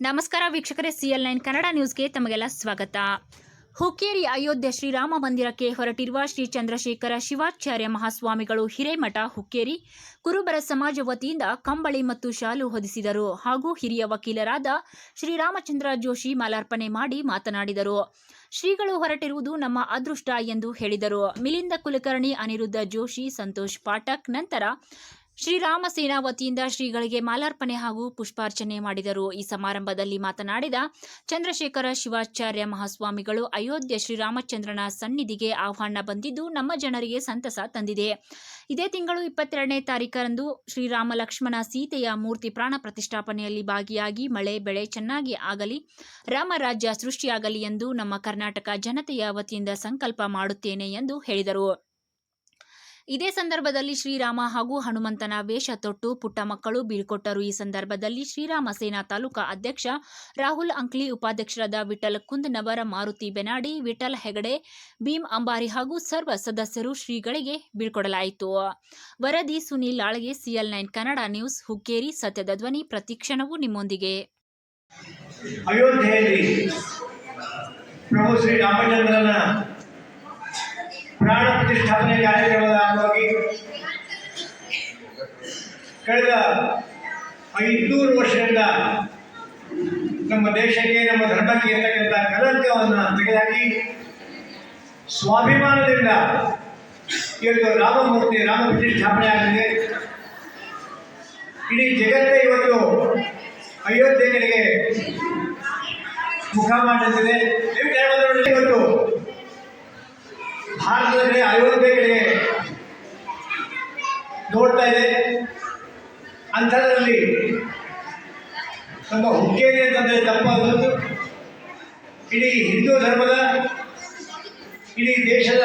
ನಮಸ್ಕಾರ ವೀಕ್ಷಕರೇ CL nine Kannada ನ್ಯೂಸ್ಗೆ ತಮಗೆಲ್ಲ ಸ್ವಾಗತ. ಹುಕ್ಕೇರಿ ಅಯೋಧ್ಯೆ ಶ್ರೀರಾಮ ಮಂದಿರಕ್ಕೆ ಹೊರಟಿರುವ ಶ್ರೀ ಚಂದ್ರಶೇಖರ ಶಿವಾಚಾರ್ಯ ಮಹಾಸ್ವಾಮಿಗಳು ಹಿರೇಮಠ ಹುಕ್ಕೇರಿ ಕುರುಬರ ಸಮಾಜ ವತಿಯಿಂದ ಕಂಬಳಿ ಮತ್ತು ಶಾಲು ಹೊದಿಸಿದರು ಹಾಗೂ ಹಿರಿಯ ವಕೀಲರಾದ ಶ್ರೀರಾಮಚಂದ್ರ ಜೋಶಿ ಮಾಲಾರ್ಪಣೆ ಮಾಡಿ ಮಾತನಾಡಿದರು. ಶ್ರೀಗಳು ಹೊರಟಿರುವುದು ನಮ್ಮ ಅದೃಷ್ಟ ಎಂದು ಹೇಳಿದರು. ಮಿಲಿಂದ ಕುಲಕರ್ಣಿ, ಅನಿರುದ್ಧ ಜೋಶಿ, ಸಂತೋಷ್ ಪಾಠಕ್, ನಂತರ ಶ್ರೀರಾಮ ಸೇನಾ ವತಿಯಿಂದ ಶ್ರೀಗಳಿಗೆ ಮಾಲಾರ್ಪಣೆ ಹಾಗೂ ಪುಷ್ಪಾರ್ಚನೆ ಮಾಡಿದರು. ಈ ಸಮಾರಂಭದಲ್ಲಿ ಮಾತನಾಡಿದ ಚಂದ್ರಶೇಖರ ಶಿವಾಚಾರ್ಯ ಮಹಾಸ್ವಾಮಿಗಳು, ಅಯೋಧ್ಯೆ ಶ್ರೀರಾಮಚಂದ್ರನ ಸನ್ನಿಧಿಗೆ ಆಹ್ವಾನ ಬಂದಿದ್ದು ನಮ್ಮ ಜನರಿಗೆ ಸಂತಸ ತಂದಿದೆ. ಇದೇ ತಿಂಗಳು ಇಪ್ಪತ್ತೆರಡನೇ ತಾರೀಕರಂದು ಶ್ರೀರಾಮ ಲಕ್ಷ್ಮಣ ಸೀತೆಯ ಮೂರ್ತಿ ಪ್ರಾಣ ಪ್ರತಿಷ್ಠಾಪನೆಯಲ್ಲಿ ಭಾಗಿಯಾಗಿ ಮಳೆ, ಬೆಳೆ ಚೆನ್ನಾಗಿ ಆಗಲಿ, ರಾಮರಾಜ್ಯ ಸೃಷ್ಟಿಯಾಗಲಿ ಎಂದು ನಮ್ಮ ಕರ್ನಾಟಕ ಜನತೆಯ ವತಿಯಿಂದ ಸಂಕಲ್ಪ ಮಾಡುತ್ತೇನೆ ಎಂದು ಹೇಳಿದರು. ಇದೇ ಸಂದರ್ಭದಲ್ಲಿ ಶ್ರೀರಾಮ ಹಾಗೂ ಹನುಮಂತನ ವೇಷ ತೊಟ್ಟು ಪುಟ್ಟ ಮಕ್ಕಳು ಬೀಳ್ಕೊಟ್ಟರು. ಈ ಸಂದರ್ಭದಲ್ಲಿ ಶ್ರೀರಾಮ ಸೇನಾ ತಾಲೂಕಾ ಅಧ್ಯಕ್ಷ ರಾಹುಲ್ ಅಂಕ್ಲಿ, ಉಪಾಧ್ಯಕ್ಷರಾದ ವಿಠಲ್ ಕುಂದನವರ, ಮಾರುತಿ ಬೆನಾಡಿ ವಿಠಲ್ ಹೆಗಡೆ, ಭೀಮ್ ಅಂಬಾರಿ ಹಾಗೂ ಸರ್ವ ಸದಸ್ಯರು ಶ್ರೀಗಳಿಗೆ ಬೀಳ್ಕೊಡಲಾಯಿತು. ವರದಿ Sunil Alge CL nine Kannada news, Hukkeri, ಸತ್ಯದ ಧ್ವನಿ ಪ್ರತಿಕ್ಷಣವೂ ನಿಮ್ಮೊಂದಿಗೆ. ಪ್ರಭು ಶ್ರೀ ರಾಮಚಂದ್ರನ ಪ್ರಾಣ ಪ್ರತಿಷ್ಠಾಪನೆ ಕಾರ್ಯಕ್ರಮದ ಅಂಗವಾಗಿ ಕಳೆದ ಐದುನೂರು ವರ್ಷದಿಂದ ನಮ್ಮ ದೇಶಕ್ಕೆ, ನಮ್ಮ ಧರ್ಮಕ್ಕೆ ಇರ್ತಕ್ಕಂಥ ಕಲಂಕವನ್ನು ತೆಗೆದಾಕಿ ಸ್ವಾಭಿಮಾನದಿಂದ ಇವತ್ತು ರಾಮಮೂರ್ತಿ ರಾಮ ಪ್ರತಿಷ್ಠಾಪನೆ ಆಗಿದೆ. ಇಡೀ ಜಗತ್ತೇ ಇವತ್ತು ಅಯೋಧ್ಯೆ ಕಡೆಗೆ ಮುಖ ಮಾಡುತ್ತಿದೆ ದಯವಿಟ್ಟು ಭಾರತದಲ್ಲಿ ಅಯೋಧ್ಯೆ ಕಡೆ ನೋಡ್ತಾ ಇದೆ. ಅಂಥದ್ರಲ್ಲಿ ನಮ್ಮ ಹುಕ್ಕೇರಿ ಅಂತಂದರೆ ತಪ್ಪಾಗೋದು. ಇಡೀ ಹಿಂದೂ ಧರ್ಮದ, ಇಡೀ ದೇಶದ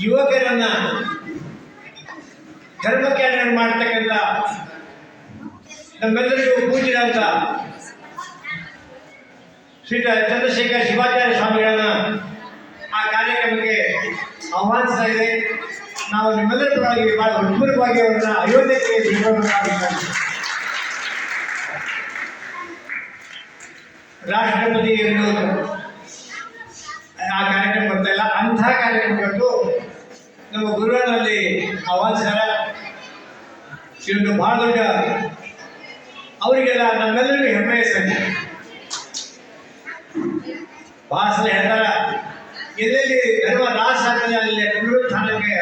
ಯುವಕರನ್ನ ಧರ್ಮಕ್ಕೆ ಅನ್ವಯ ಮಾಡ್ತಕ್ಕಂಥ ನಮ್ಮೆಲ್ಲರಿಗೂ ಪೂಜ್ಯರಾದ ಶ್ರೀ ಚಂದ್ರಶೇಖರ್ ಶಿವಾಚಾರ್ಯ ಸ್ವಾಮಿಗಳನ್ನ ಆಹ್ವಾನಿಸ್ತಾ ಇದೆ ನಾವು ನಿಮ್ಮೆಲ್ಲರ ಪರವಾಗಿ ಬಹಳ ಅದ್ಭುತವಾಗಿ ಅವರನ್ನ ಅಯೋಧ್ಯೆಗೆ ರಾಷ್ಟ್ರಪತಿ ಎನ್ನುವುದು ಆ ಕಾರ್ಯಕ್ರಮ ಬರ್ತಾ ಇಲ್ಲ. ಕಾರ್ಯಕ್ರಮಗಳು ನಮ್ಮ ಗುರುಗಳಲ್ಲಿ ಆಹ್ವಾನಿಸ್ತಾರ ಇದೊಂದು ಬಹಳ ದೊಡ್ಡ ಅವರಿಗೆಲ್ಲ ನಮ್ಮೆಲ್ಲರಿಗೂ ಹೆಮ್ಮೆಯ ಸಂಖ್ಯೆ ಭಾಷೆ ಹೇಳ್ತಾರ ಎಲ್ಲೆಲ್ಲಿ ಧರ್ಮ ಅಲ್ಲಿ ಪುನರುತ್ಥಾನಕ್ಕೆ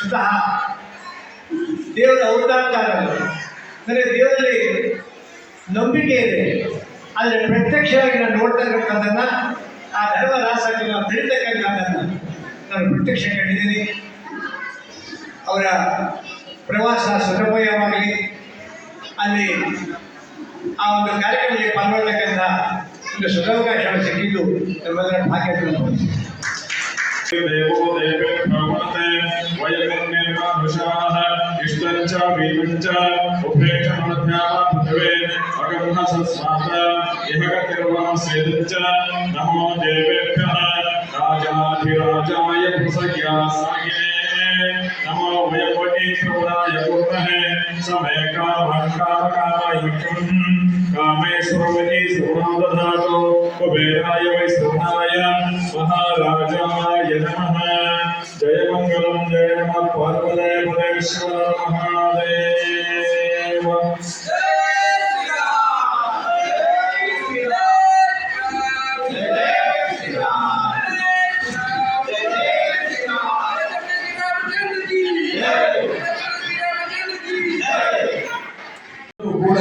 ಸ್ವತಃ ದೇವರ ಅವತಾರ ಅಂದರೆ ದೇವರಲ್ಲಿ ನಂಬಿಕೆ ಇದೆ. ಆದರೆ ಪ್ರತ್ಯಕ್ಷವಾಗಿ ನಾನು ನೋಡ್ತಕ್ಕಂಥದ್ದನ್ನ ಆ ಧರ್ಮ ರಾಸಾಗಿ ನಾವು ತಿಳಿತಕ್ಕಂಥದ್ದನ್ನು ನಾನು ಪ್ರತ್ಯಕ್ಷ ಕಂಡಿದ್ದೀನಿ ಅವರ ಪ್ರವಾಸ ಸದುಪಯೋಗವಾಗಲಿ ಅಲ್ಲಿ ಆ ಒಂದು ಕಾರ್ಯಕ್ರಮದಲ್ಲಿ ಪಾಲ್ಗೊಳ್ತಕ್ಕಂಥ ಒಂದು ಸದಾವಕಾಶ ಸಿಕ್ಕಿದ್ದು ನಮ್ಮೆಲ್ಲರ ಭಾಗ್ಯ देवो देवे प्रवर्ते वयकन्येतादृशाः इष्टं च वीतं च उपेक्षणमध्याः पृथिवे अगमः सस्वात यः गतिर्वां सेदं च नमो देवेभ्यः राजाधिराजाय प्रसज्ञा सागिने नमो वयपति प्रवराय कुर्महे समय कामकारकामयुक्तं कामेश्वरवति सुवनो दधातु कुबेराय वै सुधाय महाराजाय నమ జయ మంగళం జయ నమ పార్వదేవ మహాదేవ ಕೂಡ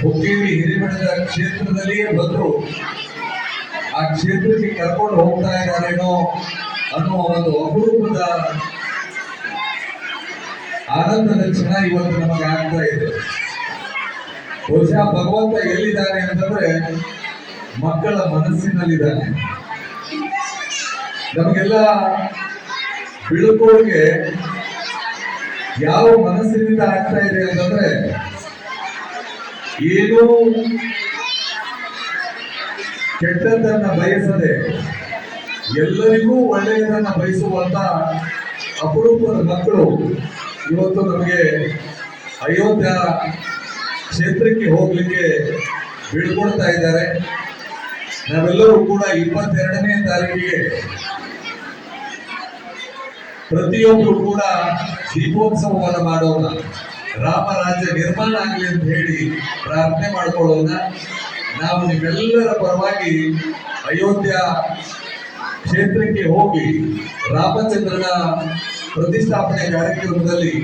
ಹುಕ್ಕೇರಿ ಹಿರೇಮಠದ ಕ್ಷೇತ್ರದಲ್ಲಿಯೇ ಬಂದರು ಕ್ಷೇತ್ರಕ್ಕೆ ಕರ್ಕೊಂಡು ಹೋಗ್ತಾ ಇದ್ದಾರೇನೋ ಅನ್ನೋ ಒಂದು ಅಪರೂಪದ ಆನಂದದ ಕ್ಷಣ ಇವತ್ತು ನಮಗೆ ಆಗ್ತಾ ಇದೆ. ಬಹುಶಃ ಭಗವಂತ ಎಲ್ಲಿದ್ದಾನೆ ಅಂತಂದ್ರೆ ಮಕ್ಕಳ ಮನಸ್ಸಿನಲ್ಲಿದ್ದಾನೆ. ನಮಗೆಲ್ಲ ಬೀಳ್ಕೊಡುಗೆ ಯಾವ ಮನಸ್ಸಿನಿಂದ ಆಗ್ತಾ ಇದೆ ಅಂತಂದ್ರೆ ಏನೋ ಕೆಟ್ಟದ್ದನ್ನ ಬಯಸದೆ ಎಲ್ಲರಿಗೂ ಒಳ್ಳೆಯದನ್ನ ಬಯಸುವಂತ ಅಪರೂಪದ ಮಕ್ಕಳು ಇವತ್ತು ನಮಗೆ ಅಯೋಧ್ಯ ಕ್ಷೇತ್ರಕ್ಕೆ ಹೋಗ್ಲಿಕ್ಕೆ ಬೀಳ್ಕೊಡ್ತಾ ಇದ್ದಾರೆ. ನಾವೆಲ್ಲರೂ ಕೂಡ ಇಪ್ಪತ್ತೆರಡನೇ ತಾರೀಕಿಗೆ ಪ್ರತಿಯೊಬ್ಬರು ಕೂಡ ದೀಪೋತ್ಸವವನ್ನು ಮಾಡೋಣ. ರಾಮರಾಜ್ಯ ನಿರ್ಮಾಣ ಆಗಲಿ ಅಂತ ಹೇಳಿ ಪ್ರಾರ್ಥನೆ ಮಾಡ್ಕೊಳ್ಳೋಣ. ನಾವು ನಿಮ್ಮೆಲ್ಲರ ಪರವಾಗಿ ಅಯೋಧ್ಯ ಕ್ಷೇತ್ರಕ್ಕೆ ಹೋಗಿ ರಾಮಚಂದ್ರನ ಪ್ರತಿಷ್ಠಾಪನೆ ಕಾರ್ಯಕ್ರಮದಲ್ಲಿ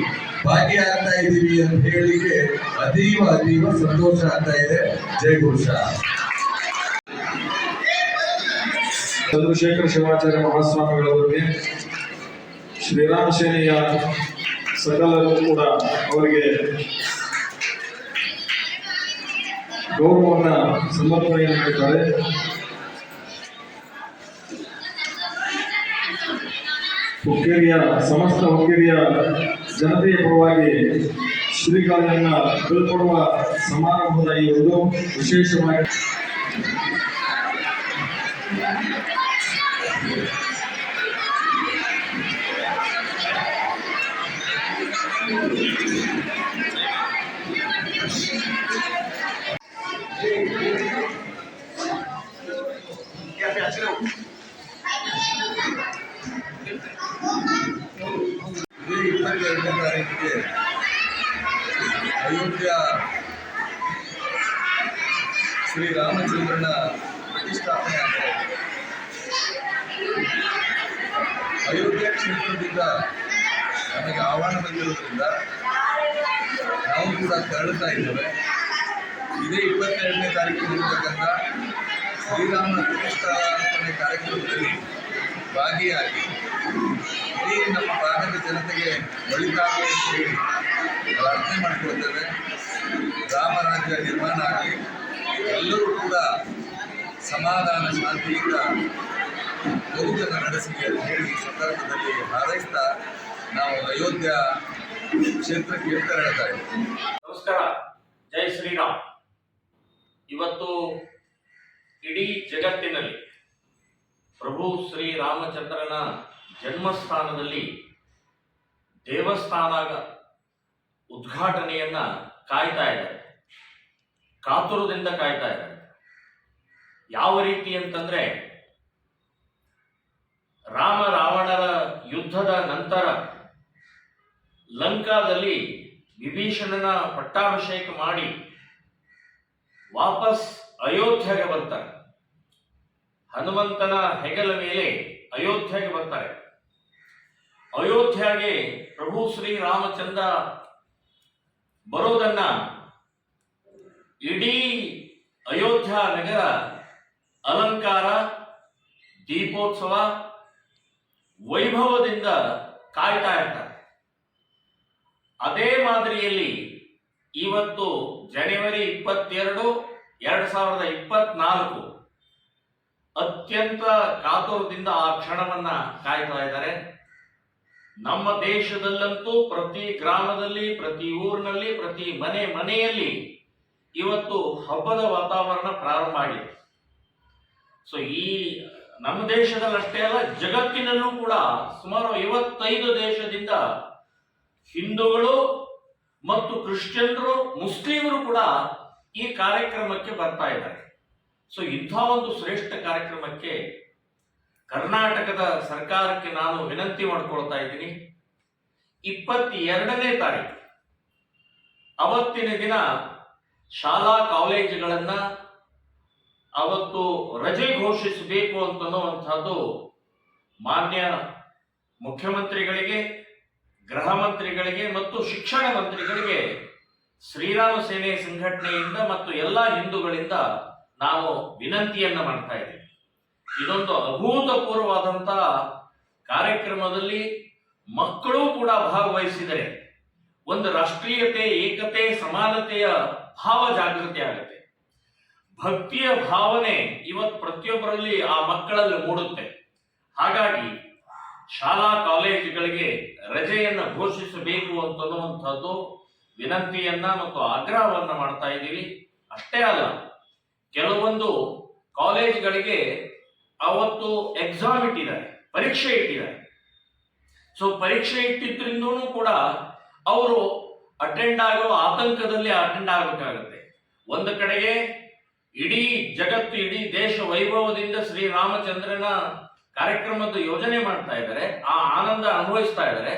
ಭಾಗಿಯಾಗ್ತಾ ಇದ್ದೀವಿ ಅಂತ ಹೇಳಿಕೆ ಅತೀವ ಅತೀವ ಸಂತೋಷ ಆಗ್ತಾ ಇದೆ. ಜೈ ಘೋಷ. ಚಂದ್ರಶೇಖರ ಶಿವಾಚಾರ್ಯ ಮಹಾಸ್ವಾಮಿಗಳವರಿಗೆ ಶ್ರೀರಾಮ ಸೇನೆಯ ಸಕಲರು ಕೂಡ ಅವರಿಗೆ ಗೌರವವನ್ನು ಸಮರ್ಪಣೆ ಮಾಡಿದ್ದಾರೆ ಹುಕ್ಕೇರಿಯ ಸಮಸ್ತ ಹುಕ್ಕೇರಿಯ ಜನತೆಯ ಪರವಾಗಿ ಶ್ರೀಗಳನ್ನ ಬೀಳ್ಕೊಡುವ ಸಮಾರಂಭದ ಈ ಒಂದು ವಿಶೇಷವಾಗಿ ಇಪ್ಪತ್ತೆರಡನೇ ತಾರೀಕಿಗೆ ಅಯೋಧ್ಯ ಶ್ರೀರಾಮಚಂದ್ರನ ಪ್ರತಿಷ್ಠಾಪನೆ ಆಗ್ತಾ ಇದೆ. ಅಯೋಧ್ಯ ಕ್ಷೇತ್ರದಿಂದ ನಮಗೆ ಆಹ್ವಾನ ಬಂದಿರೋದ್ರಿಂದ ನಾವು ಕೂಡ ತೆರಳುತ್ತಾ ಇದ್ದೇವೆ. ಇದೇ ಇಪ್ಪತ್ತೆರಡನೇ ತಾರೀಕು ನಡೀತಕ್ಕಂಥ ಶ್ರೀರಾಮನ ಪ್ರತಿಷ್ಠಾಪನೆ ಕಾರ್ಯಕ್ರಮದಲ್ಲಿ ಭಾಗಿಯಾಗಿ ಇಡೀ ನಮ್ಮ ಭಾಗದ ಜನತೆಗೆ ಒಳಿತಾಗಲಿ ಅಂತ ಹೇಳಿ ಪ್ರಾರ್ಥನೆ ಮಾಡ್ಕೊಳ್ತೇವೆ. ರಾಮರಾಜ್ಯ ನಿರ್ಮಾಣ ಆಗಲಿ ಎಲ್ಲರೂ ಕೂಡ ಸಮಾಧಾನ, ಶಾಂತಿಯಿಂದ ಬದುಕನ್ನು ನಡೆಸಲಿ ಅಂತ ಹೇಳಿ ಸಂದರ್ಭದಲ್ಲಿ ಹಾರೈಸ್ತಾ ನಾವು ಅಯೋಧ್ಯ ಕ್ಷೇತ್ರಕ್ಕೆ ತೆರಳುತ್ತಾ ಇದ್ದೀವಿ. ನಮಸ್ಕಾರ. ಜೈ ಶ್ರೀರಾಮ್. ಇವತ್ತು ಇಡೀ ಜಗತ್ತಿನಲ್ಲಿ ಪ್ರಭು ಶ್ರೀರಾಮಚಂದ್ರನ ಜನ್ಮಸ್ಥಾನದಲ್ಲಿ ದೇವಸ್ಥಾನ ಉದ್ಘಾಟನೆಯನ್ನ ಕಾಯ್ತಾ ಇದ್ದಾರೆ. ಕಾತುರದಿಂದ ಕಾಯ್ತಾ ಇದ್ದಾರೆ. ಯಾವ ರೀತಿ ಅಂತಂದ್ರೆ ರಾಮ ರಾವಣರ ಯುದ್ಧದ ನಂತರ ಲಂಕಾದಲ್ಲಿ ವಿಭೀಷಣನ ಪಟ್ಟಾಭಿಷೇಕ ಮಾಡಿ ವಾಪಸ್ ಅಯೋಧ್ಯೆಗೆ ಬರ್ತಾರೆ. ಹನುಮಂತನ ಹೆಗಲ ಮೇಲೆ ಅಯೋಧ್ಯೆಗೆ ಬರ್ತಾರೆ. ಅಯೋಧ್ಯೆಗೆ ಪ್ರಭು ಶ್ರೀ ರಾಮಚಂದ್ರ ಬರೋದನ್ನ ಇಡೀ ಅಯೋಧ್ಯ ನಗರ ಅಲಂಕಾರ, ದೀಪೋತ್ಸವ ವೈಭವದಿಂದ ಕಾಯ್ತಾ ಇರ್ತಾರೆ. ಅದೇ ಮಾದರಿಯಲ್ಲಿ ಇವತ್ತು ಜನವರಿ ಇಪ್ಪತ್ತೆರಡು ಎರಡ್ ಸಾವಿರದ ಇಪ್ಪತ್ನಾಲ್ಕು ಅತ್ಯಂತ ಕಾತುರದಿಂದ ಆ ಕ್ಷಣವನ್ನ ಕಾಯ್ತಾ ಇದ್ದಾರೆ. ನಮ್ಮ ದೇಶದಲ್ಲಂತೂ ಪ್ರತಿ ಗ್ರಾಮದಲ್ಲಿ, ಪ್ರತಿ ಊರಿನಲ್ಲಿ, ಪ್ರತಿ ಮನೆ ಮನೆಯಲ್ಲಿ ಇವತ್ತು ಹಬ್ಬದ ವಾತಾವರಣ ಪ್ರಾರಂಭ ಆಗಿದೆ. ಸೊ ಈ ನಮ್ಮ ದೇಶದಲ್ಲಷ್ಟೇ ಅಲ್ಲ, ಜಗತ್ತಿನಲ್ಲೂ ಕೂಡ ಸುಮಾರು ಐವತ್ತೈದು ದೇಶದಿಂದ ಹಿಂದೂಗಳು ಮತ್ತು ಕ್ರಿಶ್ಚಿಯನ್ರು, ಮುಸ್ಲಿಮರು ಕೂಡ ಈ ಕಾರ್ಯಕ್ರಮಕ್ಕೆ ಬರ್ತಾ ಇದ್ದಾರೆ. ಸೊ ಇಂಥ ಒಂದು ಶ್ರೇಷ್ಠ ಕಾರ್ಯಕ್ರಮಕ್ಕೆ ಕರ್ನಾಟಕದ ಸರ್ಕಾರಕ್ಕೆ ನಾನು ವಿನಂತಿ ಮಾಡಿಕೊಳ್ತಾ ಇದ್ದೀನಿ. ಇಪ್ಪತ್ತೆರಡನೇ ತಾರೀಕು. ಅವತ್ತಿನ ದಿನ ಶಾಲಾ ಕಾಲೇಜುಗಳನ್ನು ಅವತ್ತು ರಜೆ ಘೋಷಿಸಬೇಕು ಅಂತನ್ನುವಂಥದ್ದು ಮಾನ್ಯ ಮುಖ್ಯಮಂತ್ರಿಗಳಿಗೆ, ಗೃಹ ಮಂತ್ರಿಗಳಿಗೆ ಮತ್ತು ಶಿಕ್ಷಣ ಮಂತ್ರಿಗಳಿಗೆ ಶ್ರೀರಾಮ ಸೇನೆ ಸಂಘಟನೆಯಿಂದ ಮತ್ತು ಎಲ್ಲ ಹಿಂದೂಗಳಿಂದ ನಾವು ವಿನಂತಿಯನ್ನು ಮಾಡ್ತಾ ಇದ್ದೀವಿ ಇದೊಂದು ಅಭೂತಪೂರ್ವವಾದಂಥ ಕಾರ್ಯಕ್ರಮದಲ್ಲಿ ಮಕ್ಕಳು ಕೂಡ ಭಾಗವಹಿಸಿದರೆ ಒಂದು ರಾಷ್ಟ್ರೀಯತೆ, ಏಕತೆ, ಸಮಾನತೆಯ ಭಾವ ಜಾಗೃತಿ ಆಗುತ್ತೆ. ಭಕ್ತಿಯ ಭಾವನೆ ಇವತ್ತು ಪ್ರತಿಯೊಬ್ಬರಲ್ಲಿ ಆ ಮಕ್ಕಳಲ್ಲಿ ಮೂಡುತ್ತೆ. ಹಾಗಾಗಿ ಶಾಲಾ ಕಾಲೇಜುಗಳಿಗೆ ರಜೆಯನ್ನು ಘೋಷಿಸಬೇಕು ಅಂತನ್ನುವಂಥದ್ದು ವಿನಂತಿಯನ್ನ ಮತ್ತು ಆಗ್ರಹವನ್ನ ಮಾಡ್ತಾ ಇದ್ದೀವಿ. ಅಷ್ಟೇ ಅಲ್ಲ, ಕೆಲವೊಂದು ಕಾಲೇಜ್ಗಳಿಗೆ ಅವತ್ತು ಎಕ್ಸಾಮ್ ಇಟ್ಟಿದ್ದಾರೆ, ಪರೀಕ್ಷೆ ಇಟ್ಟಿದ್ದಾರೆ. ಸೊ ಪರೀಕ್ಷೆ ಇಟ್ಟಿದ್ರಿಂದೂ ಕೂಡ ಅವರು ಅಟೆಂಡ್ ಆಗೋ ಆತಂಕದಲ್ಲಿ ಅಟೆಂಡ್ ಆಗಬೇಕಾಗುತ್ತೆ. ಒಂದು ಕಡೆಗೆ ಇಡೀ ಜಗತ್ತು, ಇಡೀ ದೇಶ ವೈಭವದಿಂದ ಶ್ರೀರಾಮಚಂದ್ರನ ಕಾರ್ಯಕ್ರಮದ ಯೋಜನೆ ಮಾಡ್ತಾ ಇದ್ದಾರೆ, ಆ ಆನಂದ ಅನುಭವಿಸ್ತಾ ಇದ್ದಾರೆ.